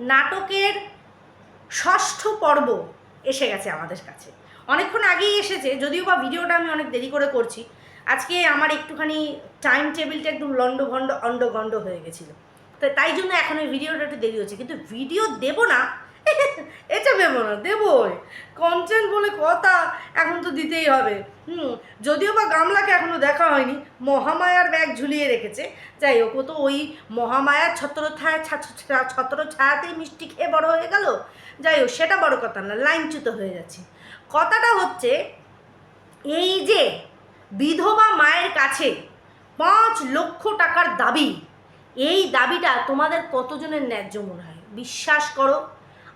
নাটকের ষষ্ঠ পর্ব এসে গেছে আমাদের কাছে। অনেকক্ষণ আগেই এসেছে, যদিও বা ভিডিওটা আমি অনেক দেরি করে করছি। আজকে আমার একটুখানি টাইম টেবিলটা একদম অন্ড গন্ড হয়ে গেছিল। তো তাই জন্য এখন ওই ভিডিওটা একটু দেরি হচ্ছে। কিন্তু ভিডিও দেবো না এটা ভেবো না, দেবই। কন্টেন্ট বলে কথা এখন তো দিতেই হবে। হুম, যদিও বা গামলাকে এখনও দেখা হয়নি, মহামায়ার ব্যাগ ঝুলিয়ে রেখেছে। যাই হোক তো ওই মহামায়ার ছত্র ছায়া ছত্র ছায়াতেই মিষ্টি খেয়ে বড় হয়ে গেল। যাই হোক, সেটা বড় কথা না, লাইনচ্যুত হয়ে যাচ্ছে। কথাটা হচ্ছে, এই যে বিধবা মায়ের কাছে পাঁচ লক্ষ টাকার দাবি, এই দাবিটা তোমাদের কতজনের ন্যায্য মনে হয়? বিশ্বাস করো।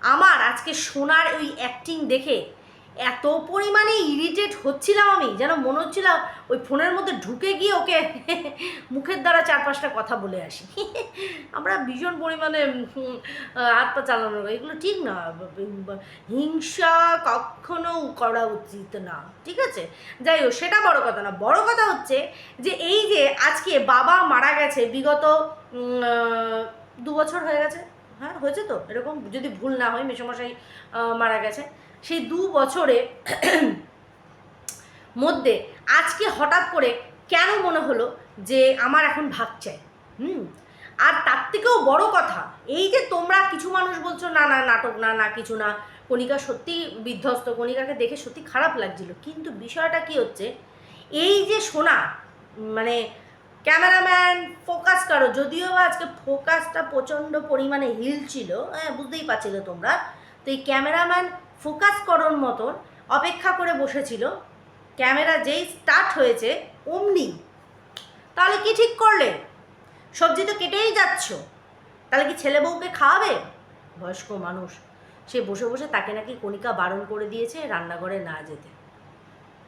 আমার আজকে সোনার ওই অ্যাক্টিং দেখে এত পরিমাণে ইরিটেট হচ্ছিলাম আমি, যেন মনে হচ্ছিল ওই ফোনের মধ্যে ঢুকে গিয়ে ওকে মুখের দ্বারা চার পাঁচটা কথা বলে আসি। আমরা ভীষণ পরিমাণে হাত পা চালানো এগুলো ঠিক না, হিংসা কখনো করা উচিত না, ঠিক আছে? যাই হোক, সেটা বড় কথা না, বড় কথা হচ্ছে যে এই যে আজকে বাবা মারা গেছে, বিগত দু বছর হয়ে গেছে? হ্যাঁ হয়েছে তো? এরকম যদি ভুল না হয়, মেসমশাই মারা গেছে। সেই দু বছরে মধ্যে আজকে হঠাৎ করে কেন মনে হলো যে আমার এখন ভাগ চাই? হুম? আর তার থেকেও বড় কথা, এই যে তোমরা কিছু মানুষ বলছো, না না, নাটক, না না, কিছু না। কণিকা সত্যি বিধ্বস্ত, কণিকাকে দেখে সত্যি খারাপ লাগছিল। কিন্তু বিষয়টা কি হচ্ছে, এই যে শোনা মানে ক্যামেরাম্যান, ফোকাস করো। যদিও আজকে ফোকাসটা প্রচণ্ড পরিমাণে হিল ছিল হ্যাঁ বুঝতেই পারছিলে তোমরা। তো এই ক্যামেরাম্যান ফোকাস করোর মতন অপেক্ষা করে বসেছিল। ক্যামেরা যেই স্টার্ট হয়েছে, অমনি। তাহলে কি ঠিক করলে? সবজি তো কেটেই যাচ্ছ। তাহলে কি ছেলে বউকে খাওয়াবে? বয়স্ক মানুষ, সে বসে বসে তাকে নাকি কণিকা বারণ করে দিয়েছে রান্নাঘরে না যেতে।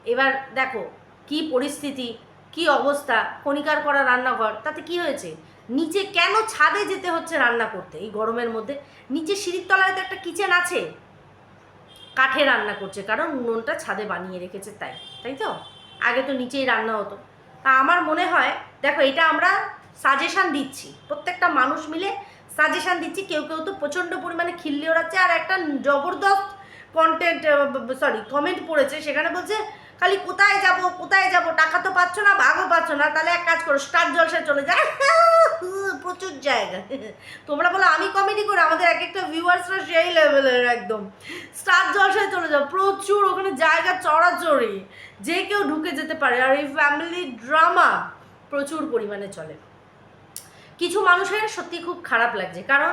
এবার দেখো, কি পরিস্থিতি? কি অবস্থা? কণিকার করা রান্নাঘর, তাতে কি হয়েছে? নিচে কেন ছাদে যেতে হচ্ছে রান্না করতে? এই গরমের মধ্যে নিচে সিঁড়ির তলায় তো একটা কিচেন আছে। কাঠে রান্না করছে, কারণ উনুনটা ছাদে বানিয়ে রেখেছে তাই তাই তো? আগে তো নিচেই রান্না হতো। তা আমার মনে হয়, দেখো এটা আমরা সাজেশান দিচ্ছি। প্রত্যেকটা মানুষ মিলে সাজেশান দিচ্ছি, কেউ কেউ তো প্রচণ্ড পরিমাণে খিল্লি ওড়াচ্ছে, আর একটা জবরদস্ত কন্টেন্ট সরি কমেন্ট পড়েছে, সেখানে বলছে খালি কোথায় যাব কোথায় যাব? টাকা তো পাচ্ছ না, ভাগও পাচ্ছ না। তাহলে এক কাজ করো, স্টার জলসায় চলে যায়। প্রচুর জায়গা। তোমরা বলো, আমি কমেডি করি আমাদের এক একটা ভিউয়ার্সরা সেই লেভেলের একদম। স্টার জলসায় চলে যাও, প্রচুর ওখানে জায়গা চড়াচড়ি। যে কেউ ঢুকে যেতে পারে, আর এই ফ্যামিলি ড্রামা প্রচুর পরিমাণে চলে। কিছু মানুষের সত্যি খুব খারাপ লাগছে, কারণ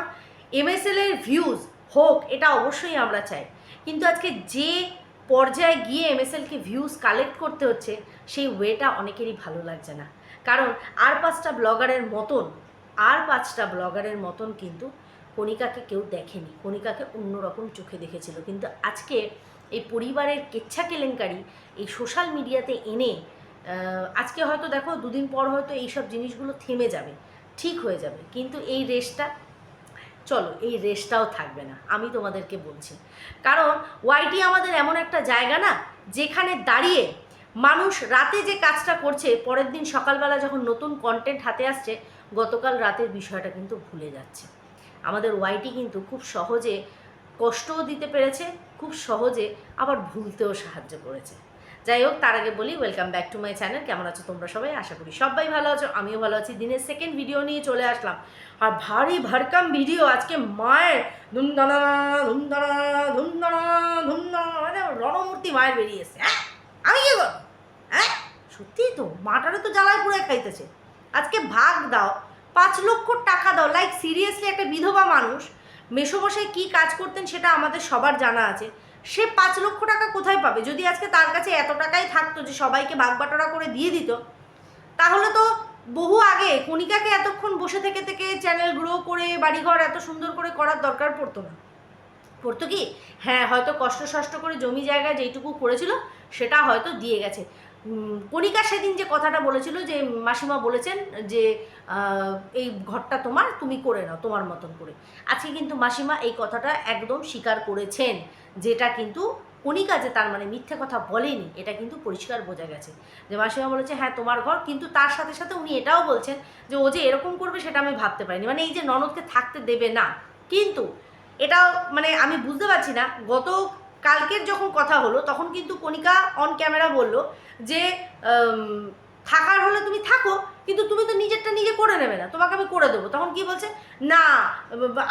এমএসএল এর ভিউজ হোক, এটা অবশ্যই আমরা চাই। কিন্তু আজকে যে পর্যায়ে গিয়ে এমএসএলকে ভিউজ কালেক্ট করতে হচ্ছে, সেই ওয়েটা অনেকেরই ভালো লাগছে না। কারণ আর পাঁচটা ব্লগারের মতন, আর পাঁচটা ব্লগারের মতন কিন্তু কণিকাকে কেউ দেখেনি। কণিকাকে অন্যরকম চোখে দেখেছিল। কিন্তু আজকে এই পরিবারের কেচ্ছা কেলেঙ্কারি এই সোশ্যাল মিডিয়াতে এনে আজকে হয়তো দেখো, দুদিন পর হয়তো এইসব জিনিসগুলো থেমে যাবে, ঠিক হয়ে যাবে। কিন্তু এই রেসটা চলো, এই রেসটাও থাকবে না, আমি তোমাদেরকে বলছি। কারণ ওয়াইটি আমাদের এমন একটা জায়গা না, যেখানে দাঁড়িয়ে মানুষ রাতে যে কাজটা করছে, পরের দিন সকালবেলা যখন নতুন কন্টেন্ট হাতে আসছে, গতকাল রাতের বিষয়টা কিন্তু ভুলে যাচ্ছে। আমাদের ওয়াইটি কিন্তু খুব সহজে কষ্টও দিতে পেরেছে, খুব সহজে আবার ভুলতেও সাহায্য করেছে। যাই হোক, তার আগে বলি welcome back to my channel কেমন আছো তোমরা সবাই? আশা করি সবাই ভালো আছো। আমিও ভালো আছি। দিনের সেকেন্ড ভিডিও নিয়ে চলে আসলাম। আর ভারী ভারকাম ভিডিও আজকে মায়ের ধুমধানা ধুমধানা ধুমধানা ধুমধানা মানে রণমূর্তি মায়ের বেরিয়ে এসছে। হ্যাঁ? আমি কি হ্যাঁ? সত্যিই তো, মাটারে তো জ্বালায় পুড়ে খাইতেছে। আজকে ভাগ দাও, পাঁচ লক্ষ টাকা দাও। লাইক সিরিয়াসলি একটা বিধবা মানুষ, মেসোমশাই কী কাজ করতেন সেটা আমাদের সবার জানা আছে। সে পাঁচ লক্ষ টাকা কোথায় পাবে? যদি আজকে তার কাছে এত টাকাই থাকতো যে সবাইকে ভাগ বাটোয়ারা করে দিয়ে দিত, তাহলে তো বহু আগে কণিকাকে এতক্ষণ বসে থেকে থেকে চ্যানেল গ্রো করে, বাড়িঘর এত সুন্দর করে করার দরকার পড়তো না। পড়তো কি? হ্যাঁ হয়তো কষ্ট সষ্ট করে জমি জায়গা যেইটুকু করেছিল, সেটা হয়তো দিয়ে গেছে। কণিকা সেদিন যে কথাটা বলেছিল যে, মাসিমা বলেছেন যে এই ঘরটা তোমার, তুমি করে নাও, তোমার মতন করে। আজকে কিন্তু মাসিমা এই কথাটা একদম স্বীকার করেছেন, যেটা কিন্তু কণিকা যে তার মানে মিথ্যে কথা বলেনি, এটা কিন্তু পরিষ্কার বোঝা গেছে। যে মাসিমা বলেছে হ্যাঁ তোমার ঘর কিন্তু তার সাথে সাথে উনি এটাও বলছেন যে, ও যে এরকম করবে, সেটা আমি ভাবতে পারিনি। মানে এই যে ননদকে থাকতে দেবে না। কিন্তু এটাও মানে আমি বুঝতে পারছি না, গত কালকের যখন কথা হলো, তখন কিন্তু কণিকা অন ক্যামেরা বলল যে থাকার হলে তুমি থাকো, কিন্তু তুমি তো নিজেরটা নিজে করে নেবে না, তোমাকে আমি করে দেবো। তখন কি বলছে? না,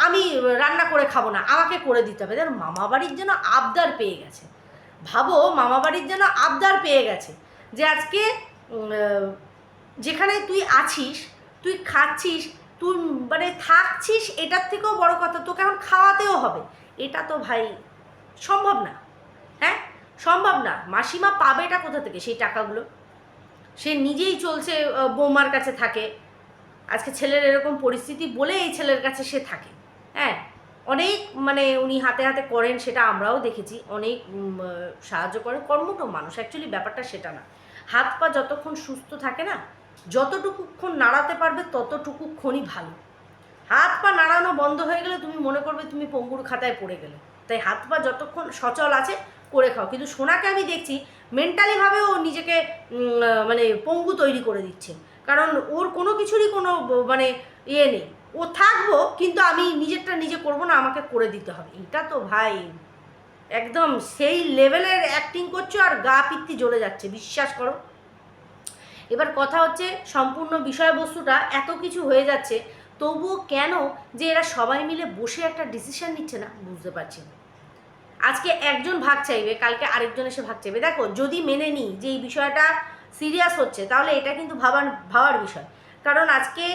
আমি রান্না করে খাব না, আমাকে করে দিতে হবে। দেখো মামা বাড়ির যেন আবদার পেয়ে গেছে। ভাবো মামা বাড়ির যেন আবদার পেয়ে গেছে যে আজকে যেখানে তুই আছিস, তুই খাচ্ছিস, তুই মানে থাকছিস, এটার থেকেও বড় কথা, তোকে এখন খাওয়াতেও হবে। এটা তো ভাই সম্ভব না। হ্যাঁ? সম্ভব না। মাসিমা পাবে এটা কোথা থেকে? সেই টাকাগুলো। সে নিজেই চলছে বৌমার কাছে থাকে। আজকে ছেলের এরকম পরিস্থিতি বলে এই ছেলের কাছে সে থাকে। হ্যাঁ? অনেক মানে উনি হাতে হাতে করেন সেটা আমরাও দেখেছি। অনেক সাহায্য করেন কর্মঠ মানুষ। অ্যাকচুয়ালি ব্যাপারটা সেটা না। হাত পা যতক্ষণ সুস্থ থাকে না, যতটুকুক্ষণ নাড়াতে পারবে, ততটুকুক্ষণই ভালো। হাত পা নাড়ানো বন্ধ হয়ে গেলে তুমি মনে করবে তুমি পঙ্গুর খাতায় পড়ে গেলে। তাই হাত পা যতক্ষণ সচল আছে, করে খাও। কিন্তু সোনাকে আমি দেখছি মেন্টালিভাবেও নিজেকে মানে পঙ্গু তৈরি করে দিচ্ছে। কারণ ওর কোনো কিছুরই কোনো মানে ইয়ে নেই। ও থাকব, কিন্তু আমি নিজেরটা নিজে করব না, আমাকে করে দিতে হবে। এটা তো ভাই, একদম সেই লেভেলের অ্যাক্টিং করছ আর গা পিত্তি জ্বলে যাচ্ছে, বিশ্বাস করো। এবার কথা হচ্ছে, সম্পূর্ণ বিষয়বস্তুটা এত কিছু হয়ে যাচ্ছে তবুও কেন যে এরা সবাই মিলে বসে একটা ডিসিশন নিচ্ছে না, বুঝতে পারছি না। আজকে একজন ভাগ চাইবে, কালকে আরেকজন এসে ভাগ চাইবে। দেখো, যদি মেনে নিই যে এই বিষয়টা সিরিয়াস হচ্ছে, তাহলে এটা কিন্তু ভাবার ভাবার বিষয়। কারণ আজকে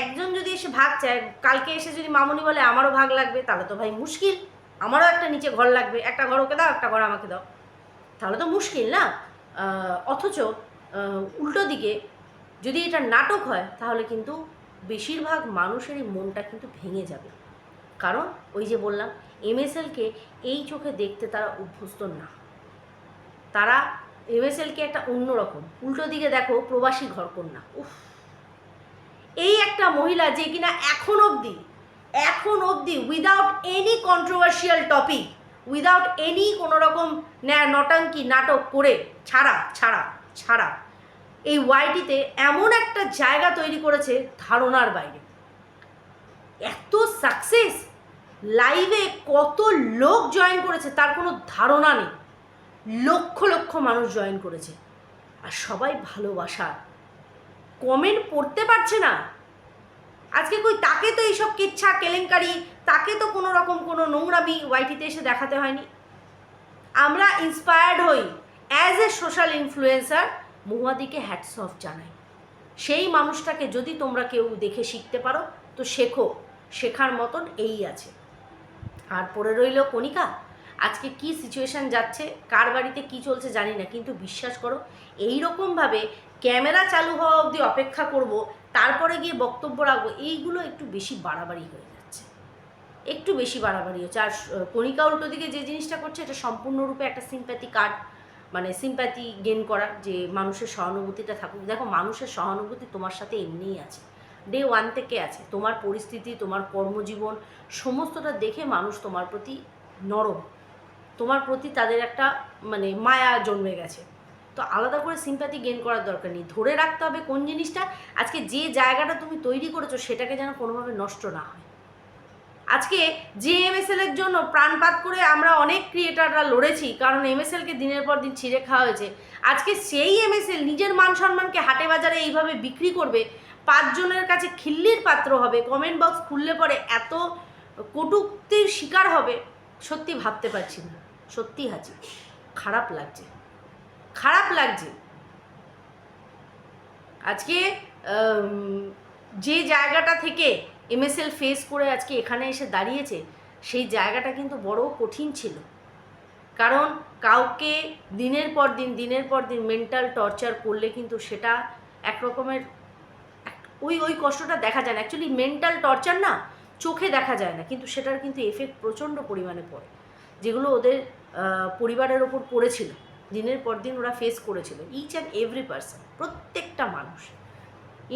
একজন যদি এসে ভাগ চায়, কালকে এসে যদি মামুনি বলে, আমারও ভাগ লাগবে তাহলে তো ভাই মুশকিল। আমারও একটা নিচে ঘর লাগবে, একটা ঘর ওকে দাও, একটা ঘর আমাকে দাও। তাহলে তো মুশকিল না? অথচ উল্টো দিকে যদি এটা নাটক হয়, তাহলে কিন্তু বেশিরভাগ মানুষেরই মনটা কিন্তু ভেঙে যাবে। কারণ ওই যে বললাম, এমএসএলকে এই চোখে দেখতে তারা অভ্যস্ত না। তারা এমএসএলকে একটা অন্যরকম, উল্টো দিকে দেখো প্রবাসী ঘরকন্যা। উফ! এই একটা মহিলা যে কিনা এখন অবধি এখন অবধি without any controversial topic without any কোনো রকম ন্যা- নটাঙ্কি নাটক করে, ছাড়া ছাড়া ছাড়া এই ওয়াইটিতে এমন একটা জায়গা তৈরি করেছে ধারণার বাইরে। এত সাকসেস লাইভে কত লোক জয়েন করেছে তার কোনো ধারণা নেই। লক্ষ লক্ষ মানুষ জয়েন করেছে। আর সবাই ভালোবাসা। কমেন্ট পড়তে পারছে না। আজকে কই তাকে তো এইসব কিচ্ছা, কেলেঙ্কারি, তাকে তো কোনো রকম কোনো নোংরামি ওয়াইটিতে এসে দেখাতে হয়নি। আমরা ইন্সপায়ার্ড হই অ্যাজ এ সোশ্যাল ইনফ্লুয়েন্সার মহুয়াদিকে হ্যাটস অফ জানাই। সেই মানুষটাকে যদি তোমরা কেউ দেখে শিখতে পারো, তো শেখো, শেখার মতন এই আছে। আর পড়ে রইল কণিকা, আজকে কি সিচুয়েশন যাচ্ছে, কার বাড়িতে কি চলছে জানি না, কিন্তু বিশ্বাস করো এই রকমভাবে ক্যামেরা চালু হওয়া অবধি অপেক্ষা করব, তারপরে গিয়ে বক্তব্য রাখব, এইগুলো একটু বেশি বাড়াবাড়ি হয়ে যাচ্ছে। একটু বেশি বাড়াবাড়ি হচ্ছে। আর কণিকা উল্টো দিকে যে জিনিসটা করছে, এটা সম্পূর্ণরূপে একটা সিম্প্যাথি কার্ড মানে সিম্প্যাথি গেন করা যে মানুষের সহানুভূতিটা থাকুক। দেখো, মানুষের সহানুভূতি তোমার সাথে এমনিই আছে। ডে ওয়ান থেকে আছে। তোমার পরিস্থিতি, তোমার কর্মজীবন, সমস্তটা দেখে মানুষ তোমার প্রতি নরম। তোমার প্রতি তাদের একটা মানে মায়া জন্মে গেছে। তো আলাদা করে সিম্প্যাথি গেন করার দরকার নেই। ধরে রাখতে হবে কোন জিনিসটা? আজকে যে জায়গাটা তুমি তৈরি করেছ, সেটাকে যেন কোনোভাবে নষ্ট না হয়। আজকে যে এমএসএল এর জন্য প্রাণপাত করে আমরা অনেক ক্রিয়েটাররা লড়েছি, কারণ এমএসএলকে দিনের পর দিন ছিঁড়ে খাওয়া হয়েছে। আজকে সেই এমএসএল নিজের মান সম্মানকে হাটে বাজারে এইভাবে বিক্রি করবে, পাঁচজনের কাছে খিল্লির পাত্র হবে কমেন্ট বক্স খুললে পরে এত কটুক্তির শিকার হবে, সত্যি ভাবতে পারছি না। সত্যি হাজি, খারাপ লাগছে খারাপ লাগছে। আজকে যে জায়গাটা থেকে এমএসএল ফেস করে আজকে এখানে এসে দাঁড়িয়েছে, সেই জায়গাটা কিন্তু বড় কঠিন ছিল। কারণ কাউকে দিনের পর দিন, দিনের পর দিন মেন্টাল টর্চার করলে কিন্তু সেটা এক রকমের ওই ওই কষ্টটা দেখা যায় না। অ্যাকচুয়ালি মেন্টাল টর্চার না, চোখে দেখা যায় না, কিন্তু সেটার কিন্তু এফেক্ট প্রচণ্ড পরিমাণে পড়ে। যেগুলো ওদের পরিবারের ওপর পড়েছিল। দিনের পর দিন ওরা ফেস করেছিল ইচ অ্যান্ড এভরি পার্সন প্রত্যেকটা মানুষ।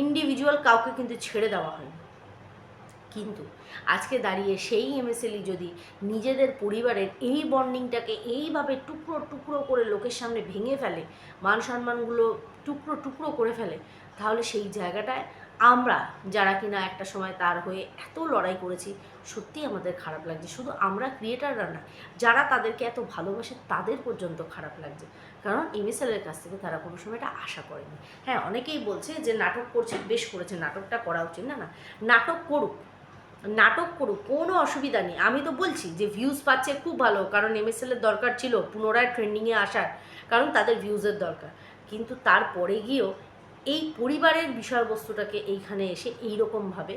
ইন্ডিভিজুয়াল কাউকে কিন্তু ছেড়ে দেওয়া হয়নি। কিন্তু আজকে দাঁড়িয়ে সেই এমএসএলই যদি নিজেদের পরিবারের এই বন্ডিংটাকে এইভাবে টুকরো টুকরো করে লোকের সামনে ভেঙে ফেলে, মান সম্মানগুলো টুকরো টুকরো করে ফেলে, তাহলে সেই জায়গাটায় আমরা যারা কিনা একটা সময় তার হয়ে এত লড়াই করেছি, সত্যি আমাদের খারাপ লাগছে। শুধু আমরা ক্রিয়েটাররা না, যারা তাদেরকে এত ভালোবাসে তাদের পর্যন্ত খারাপ লাগছে। কারণ এমএসএলের কাছ থেকে তারা কোনো সময় এটা আশা করেনি। হ্যাঁ অনেকেই বলছে যে নাটক করছে, বেশ করেছে, নাটকটা করা উচিত। না না, নাটক করুক। নাটক করুক, কোনো অসুবিধা নেই। আমি তো বলছি যে ভিউজ পাচ্ছে খুব ভালো, কারণ এমএসএলের দরকার ছিল পুনরায় ট্রেন্ডিংয়ে আসার, কারণ তাদের ভিউজের দরকার। কিন্তু তারপরে গিয়েও এই পরিবারের বিষয়বস্তুটাকে এইখানে এসে এইরকমভাবে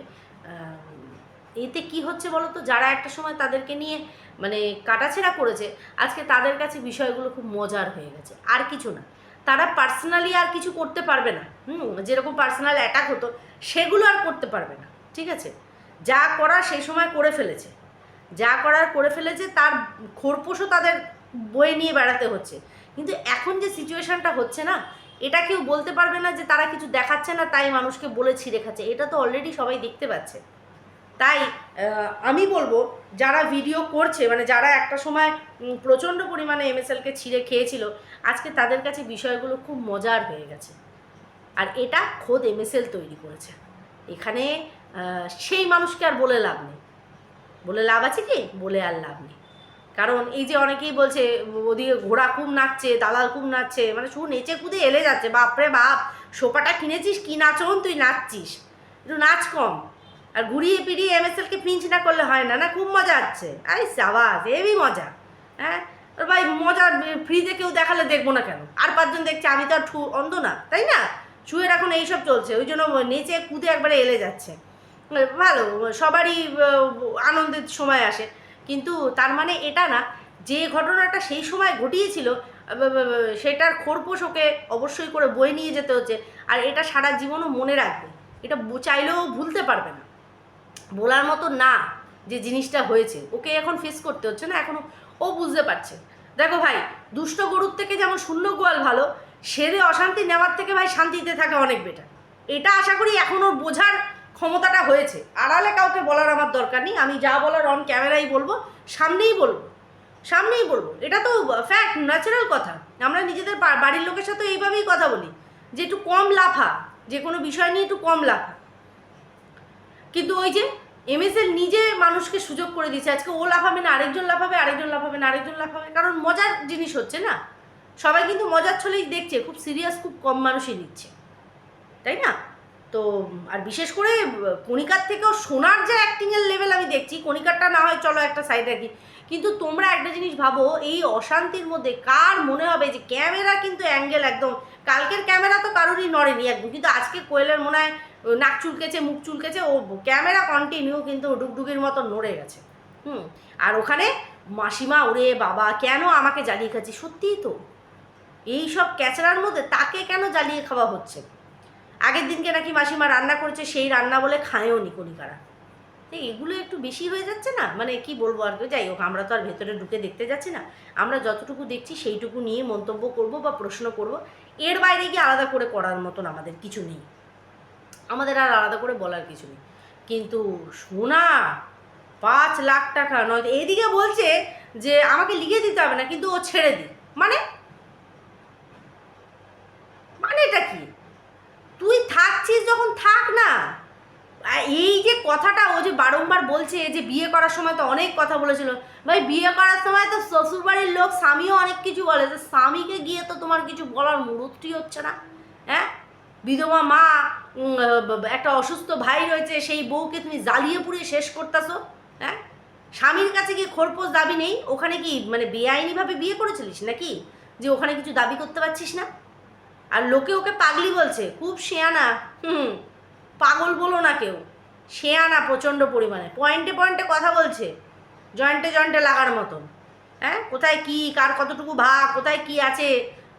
এতে কি হচ্ছে বলো তো যারা একটা সময় তাদেরকে নিয়ে মানে কাটাছেড়া করেছে, আজকে তাদের কাছে বিষয়গুলো খুব মজার হয়ে গেছে। আর কিছু না। তারা পার্সোনালি আর কিছু করতে পারবে না। হুম, যেরকম পার্সোনাল অ্যাটাক হতো, সেগুলো আর করতে পারবে না। ঠিক আছে? যা করার সেই সময় করে ফেলেছে। যা করার করে ফেলেছে, তার খোরপোশও তাদের বয়ে নিয়ে বেড়াতে হচ্ছে। কিন্তু এখন যে সিচুয়েশনটা হচ্ছে না, এটা কেউ বলতে পারবে না যে তারা কিছু দেখাচ্ছে না, তাই মানুষকে বলে ছিঁড়ে খাচ্ছে। এটা তো অলরেডি সবাই দেখতে পাচ্ছে। তাই আমি বলব, যারা ভিডিও করছে মানে যারা একটা সময় প্রচণ্ড পরিমাণে এমএসএলকে ছিঁড়ে খেয়েছিল, আজকে তাদের কাছে বিষয়গুলো খুব মজার হয়ে গেছে। আর এটা খোদ এমএসএল তৈরি করেছে। এখানে সেই মানুষকে আর বলে লাভ নেই। বলে লাভ আছে কি? বলে আর লাভ নেই। কারণ এই যে অনেকেই বলছে, ওদিকে ঘোড়া খুব নাচছে, দালাল খুব নাচছে মানে শুধু নেচে কুদে এলে যাচ্ছে। বাপরে বাপ সোপাটা কিনেছিস? কি নাচন তুই নাচছিস। একটু নাচ কম। আর ঘুরিয়ে ফিরিয়ে এমএসএলকে পিঞ্চ না করলে হয় না না? খুব মজা হচ্ছে আরে সাবাস হেভি মজা। হ্যাঁ? ভাই, মজা ফ্রিতে কেউ দেখালে দেখব না কেন? আর পাঁচজন দেখছে, আমি তো আর ঠু অন্ধ না, তাই না? শুয়ের এখন এইসব চলছে। ওই জন্য নেচে কুদে একবারে এলে যাচ্ছে। ভালো, সবারই আনন্দের সময় আসে। কিন্তু তার মানে এটা না, যে ঘটনাটা সেই সময় ঘটিয়েছিল সেটার খোরপোশ ওকে অবশ্যই করে বয়ে নিয়ে যেতে হচ্ছে। আর এটা সারা জীবনও মনে রাখবে। এটা চাইলেও ভুলতে পারবে না। বলার মতো না যে জিনিসটা হয়েছে, ওকে এখন ফেস করতে হচ্ছে না এখনও ও বুঝতে পারছে। দেখো ভাই, দুষ্ট গরুর থেকে যেমন শূন্য গোয়াল ভালো, সেরে অশান্তি নেওয়ার থেকে ভাই শান্তিতে থাকা অনেক বেটার এটা আশা করি এখন ওর বোঝার ক্ষমতাটা হয়েছে। আড়ালে কাউকে বলার আমার দরকার নেই। আমি যা বলার অন ক্যামেরাই বলব, সামনেই বলব সামনেই বলব। এটা তো ফ্যাক্ট ন্যাচারাল কথা। আমরা নিজেদের বাড়ির লোকের সাথে এইভাবেই কথা বলি, যে একটু কম লাফা, যে কোনো বিষয় নিয়ে একটু কম লাফা। কিন্তু ওই যে এম এমএসএল নিজে মানুষকে সুযোগ করে দিচ্ছে আজকে ও লাফাবে না, আরেকজন লাফাবে আরেকজন লাফাবে না, আরেকজন লাফাবে। কারণ মজার জিনিস হচ্ছে না? সবাই কিন্তু মজার ছলেই দেখছে, খুব সিরিয়াস খুব কম মানুষই নিচ্ছে। তাই না? তো, আর বিশেষ করে কণিকার থেকেও সোনার যে অ্যাক্টিংয়ের লেভেল আমি দেখছি, কণিকারটা না হয় চলো একটা সাইড রাখি কিন্তু তোমরা একটা জিনিস ভাবো, এই অশান্তির মধ্যে কার মনে হবে যে ক্যামেরা কিন্তু অ্যাঙ্গেল একদম, কালকের ক্যামেরা তো কারোরই নড়েনি একদম, কিন্তু আজকে কোয়েলের মনে হয় নাক চুলকেছে, মুখ চুলকেছে, ও ক্যামেরা কন্টিনিউ কিন্তু ডুগডুগির মতো নড়ে গেছে। হুম, আর ওখানে, মাসিমা, ওরে বাবা, কেন আমাকে জ্বালিয়ে খাচ্ছি সত্যিই তো। এই সব ক্যাচড়ার মধ্যে তাকে কেন জ্বালিয়ে খাওয়া হচ্ছে? আগের দিনকে নাকি মাসিমা রান্না করেছে, সেই রান্না বলে খায়ও নি কণিকারা। তো এগুলো একটু বেশি হয়ে যাচ্ছে না? মানে কি বলব আর যাই হোক, আমরা তো আর ভেতরে ঢুকে দেখতে যাচ্ছি না। আমরা যতটুকু দেখছি সেইটুকু নিয়ে মন্তব্য করব বা প্রশ্ন করব। এর বাইরে গিয়ে আলাদা করে করার মতন আমাদের কিছু নেই। আমাদের আর আলাদা করে বলার কিছু নেই। কিন্তু সোনা, পাঁচ লাখ টাকা, নয়, এদিকে বলছে যে আমাকে লিখে দিতে হবে না, কিন্তু ও ছেড়ে দিই। মানে মানেটা কি তুই থাকছিস যখন থাক না। এই যে কথাটা ও যে বারংবার বলছে যে বিয়ে করার সময় তো অনেক কথা বলেছিল। ভাই, বিয়ে করার সময় তো শ্বশুরবাড়ির লোক স্বামীও অনেক কিছু বলে। যে স্বামীকে গিয়ে তো তোমার কিছু বলার মুরুক্তি হচ্ছে না। হ্যাঁ? বিধবা মা একটা অসুস্থ ভাই রয়েছে, সেই বউকে তুমি জ্বালিয়ে পুড়িয়ে শেষ করতেছো। হ্যাঁ? স্বামীর কাছে কি খোরপোশ দাবি নেই। ওখানে কি মানে বেআইনিভাবে বিয়ে করেছিলিস নাকি? যে ওখানে কিছু দাবি করতে পারছিস না? আর লোকে ওকে পাগলি বলছে, খুব শেয়ানা, হুম, পাগল বলো না কেউ, শেয়ানা প্রচণ্ড পরিমাণে, পয়েন্টে পয়েন্টে কথা বলছে, জয়েন্টে জয়েন্টে লাগার মতন হ্যাঁ কোথায় কি, কার কতটুকু ভাগ, কোথায় কি আছে,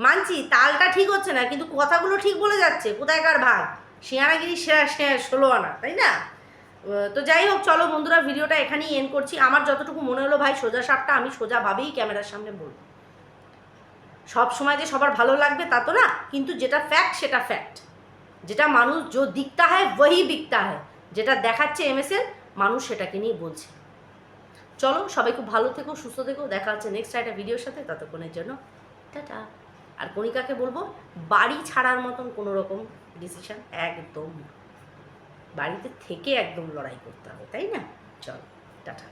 মানছি, তালটা ঠিক হচ্ছে না, কিন্তু কথাগুলো ঠিক বলে যাচ্ছে, কোথায় কার ভাগ শেয়ানাগিরি শেয়া শেয়া ষোলো আনা তাই না? তো যাই হোক, চলো বন্ধুরা, ভিডিওটা এখানেই এন্ড করছি, আমার যতটুকু মনে হলো ভাই, সোজা সাপটা আমি সোজাভাবেই ক্যামেরার সামনে বলব। সব সময় যে সবার ভালো লাগবে তা তো না, কিন্তু যেটা ফ্যাক্ট সেটা ফ্যাক্ট যেটা মানুষ যে দিকতা হয় ওই বিকতা হয় যেটা দেখাচ্ছে এমএসএল মানুষ সেটাকে নিয়ে বলছে। চলো, সবাই খুব ভালো থেকো, সুস্থ থেকো। দেখা হচ্ছে নেক্সট একটা ভিডিওর সাথে, ততক্ষণের জন্য, টাটা। আর কণিকাকে বলব, বাড়ি ছাড়ার মতন কোনো রকম ডিসিশন একদম বাড়িতে থেকে একদম লড়াই করতে হবে, তাই না? চল, টাটা।